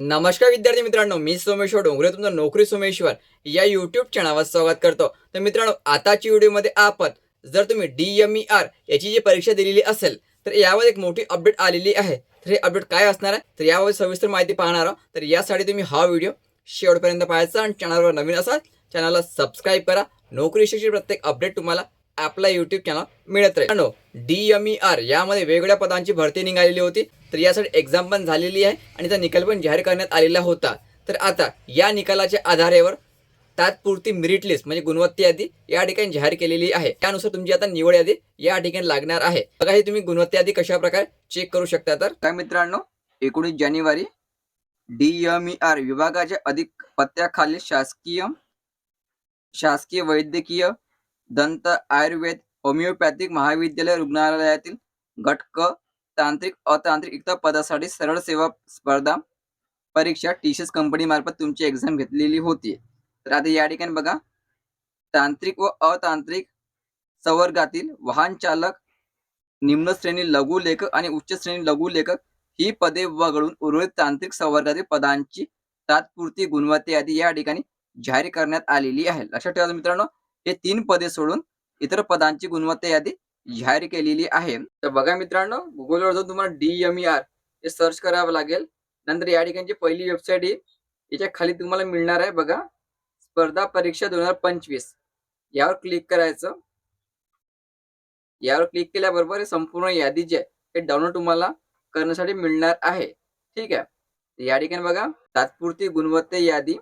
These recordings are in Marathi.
नमस्कार विद्यार्थी मित्रांनो मी सोमेश्वर डोंगरे तुमचं नोकरी सोमेश्वर या युट्यूब चॅनलवर स्वागत करतो. तर मित्रांनो आताची व्हिडिओमध्ये आपण जर तुम्ही डी एम ई आर याची जी परीक्षा दिलेली असेल तर यावर एक मोठी अपडेट आलेली आहे. तर हे अपडेट काय असणार आहे? तर यावर सविस्तर माहिती पाहणार आहोत. तर यासाठी तुम्ही हा व्हिडिओ शेवटपर्यंत पाहायचा आणि चॅनलवर नवीन असाल चॅनलला सबस्क्राईब करा. नोकरी विषयीची प्रत्येक अपडेट तुम्हाला आपला युट्यूब चॅनल मिळत राहील. डी एम ई आर यामध्ये वेगवेगळ्या पदांची भरती निघालेली होती. तर यासाठी एक्झाम पण झालेली आहे आणि त्याचा निकाल पण जाहीर करण्यात आलेला होता. तर आता या निकालाच्या आधारेवर तात्पुरती मेरिट लिस्ट म्हणजे गुणवत्ता यादी या ठिकाणी जाहीर केलेली आहे. त्यानुसार तुमची आता निवड यादी या ठिकाणी लागणार आहे. बघा हे तुम्ही गुणवत्ता यादी कशा प्रकारे चेक करू शकता तर. काय मित्रांनो एकोणीस जानेवारी डी एम ई आर विभागाच्या अधिक पत्त्याखाली शासकीय शासकीय वैद्यकीय दंत आयुर्वेद होमिओपॅथिक महाविद्यालय रुग्णालयातील घटक तांत्रिक अतांत्रिक इतर पदासाठी सरळ सेवा स्पर्धा परीक्षा टीसीएस कंपनी मार्फत तुमची एक्झाम घेतलेली होती. तर आता या ठिकाणी बघा. तांत्रिक व अतांत्रिक संवर्गातील वाहन चालक निम्न श्रेणी लघु लेखक आणि उच्च श्रेणी लघु लेखक ही पदे वगळून उर्वरित तांत्रिक संवर्गातील पदांची तात्पुरती गुणवत्ता यादी या ठिकाणी जाहीर करण्यात आलेली आहे. लक्षात ठेवा मित्रांनो हे तीन पदे सोडून इतर पदांची गुणवत्ता यादी जाहीर केलेली आहे. तर बघा मित्रांनो गुगलवर जाऊन तुम्हाला डी आर हे सर्च करावं लागेल. नंतर या ठिकाणची पहिली वेबसाईट ही याच्या खाली तुम्हाला मिळणार आहे बघा स्पर्धा परीक्षा दोन हजार पंचवीस. यावर क्लिक करायचं. यावर क्लिक केल्याबरोबर हे संपूर्ण यादी जी आहे हे डाउनलोड तुम्हाला करण्यासाठी मिळणार आहे. ठीक आहे? या ठिकाणी बघा तात्पुरती गुणवत्ता यादी.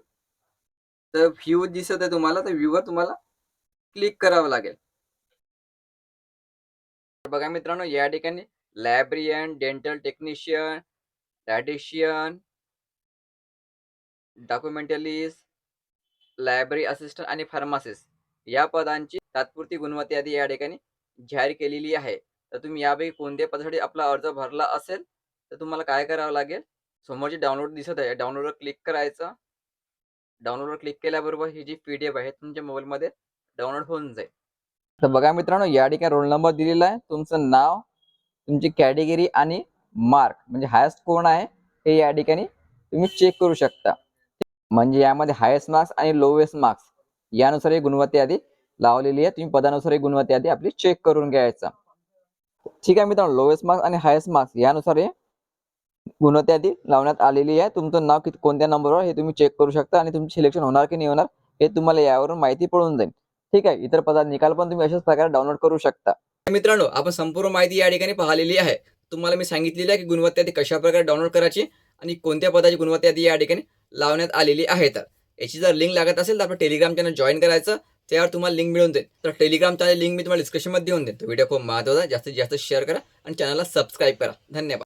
तर व्ह्यू दिसत आहे तुम्हाला तर व्ह्यूवर तुम्हाला क्लिक करावं लागेल. तर बघा मित्रांनो या ठिकाणी लायब्रियन डेंटल टेक्निशियन रॅडिशियन डॉक्युमेंटलिस्ट लायब्ररी असिस्टंट आणि फार्मासिस्ट या पदांची तात्पुरती गुणवत्ता यादी या ठिकाणी जाहीर केलेली आहे. तर तुम्ही यापैकी कोणत्या पदासाठी आपला अर्ज भरला असेल तर तुम्हाला काय करावं लागेल? समोरची डाउनलोड दिसत आहे. डाउनलोडवर क्लिक करायचं. डाउनलोडवर क्लिक केल्याबरोबर ही जी पी डी एफ आहे तुमच्या मोबाईलमध्ये डाउनलोड होऊन जाईल. तर बघा मित्रांनो या ठिकाणी रोल नंबर दिलेला आहे. तुमचं नाव तुमची कॅटेगरी आणि मार्क म्हणजे हायस्ट कोण आहे हे या ठिकाणी तुम्ही चेक करू शकता. म्हणजे यामध्ये हायेस्ट मार्क्स आणि लोवेस्ट मार्क्स यानुसार ही गुणवत्ता यादी लावलेली आहे. तुम्ही पदानुसार ही गुणवत्ता यादी आपली चेक करून घ्यायचा. ठीक आहे मित्रांनो लोवेस्ट मार्क्स आणि हायेस्ट मार्क्स यानुसार हे गुणवत्ता यादी लावण्यात आलेली आहे. तुमचं नाव कोणत्या नंबरवर हे तुम्ही चेक करू शकता आणि तुमचे सिलेक्शन होणार की नाही होणार हे तुम्हाला यावरून माहिती पडून जाईल. ठीक आहे इतर पदात निकाल पण तुम्ही अशाच प्रकारे डाउनलोड करू शकता. मित्रांनो आपण संपूर्ण माहिती या ठिकाणी पाहिलेली आहे. तुम्हाला मी सांगितलेली आहे की गुणवत्ता यादी कशा प्रकारे डाउनलोड करायची आणि कोणत्या पदाची गुणवत्ता यादी या ठिकाणी लावण्यात आलेली आहे तर. याची जर लिंक लागत असेल तर आपण टेलिग्राम चॅनल जॉईन करायचं त्यावर तुम्हाला लिंक मिळून जाईल. तर टेलिग्राम चॅनल लिंक मी तुम्हाला डिस्क्रिप्शनमध्ये देऊन देईन. तो व्हिडिओ खूप महत्त्वाचा जास्तीत जास्त शेअर करा आणि चॅनलला सबस्क्राईब करा. धन्यवाद.